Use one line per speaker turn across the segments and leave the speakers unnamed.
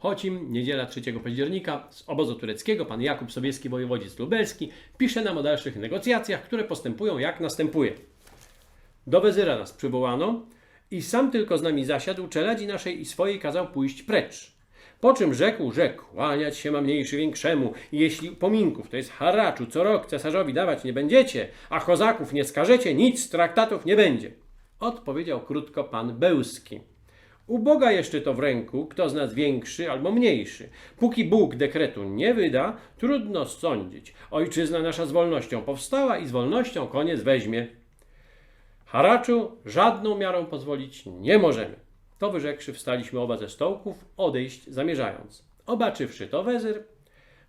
Choć im niedziela 3 października z obozu tureckiego pan Jakub Sobieski, wojewodzic lubelski, pisze nam o dalszych negocjacjach, które postępują jak następuje. Do wezyra nas przywołano i sam tylko z nami zasiadł, czeladzi naszej i swojej kazał pójść precz. Po czym rzekł, że kłaniać się ma mniejszy większemu i jeśli upominków, to jest haraczu, co rok cesarzowi dawać nie będziecie, a kozaków nie skażecie, nic z traktatów nie będzie. Odpowiedział krótko pan Bełski. U Boga jeszcze to w ręku, kto z nas większy albo mniejszy. Póki Bóg dekretu nie wyda, trudno sądzić. Ojczyzna nasza z wolnością powstała i z wolnością koniec weźmie. Haraczu żadną miarą pozwolić nie możemy. To wyrzekszy, wstaliśmy oba ze stołków, odejść zamierzając. Obaczywszy to wezyr,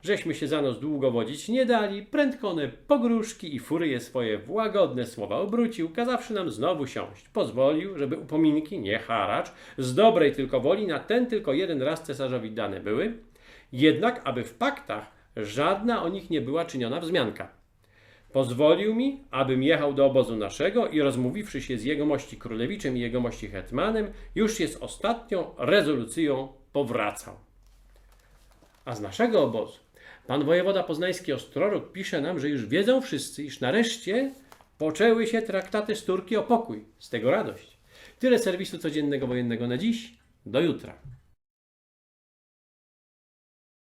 żeśmy się za nos długo wodzić nie dali, prędko one pogróżki i furyje swoje w łagodne słowa obrócił, kazawszy nam znowu siąść. Pozwolił, żeby upominki, nie haracz, z dobrej tylko woli na ten tylko jeden raz cesarzowi dane były, jednak aby w paktach żadna o nich nie była czyniona wzmianka. Pozwolił mi, abym jechał do obozu naszego i rozmówiwszy się z jegomości królewiczem i jegomości hetmanem, już jest ostatnią rezolucją powracał. A z naszego obozu pan wojewoda poznański Ostrorok pisze nam, że już wiedzą wszyscy, iż nareszcie poczęły się traktaty z Turki o pokój. Z tego radość. Tyle serwisu codziennego wojennego na dziś. Do jutra.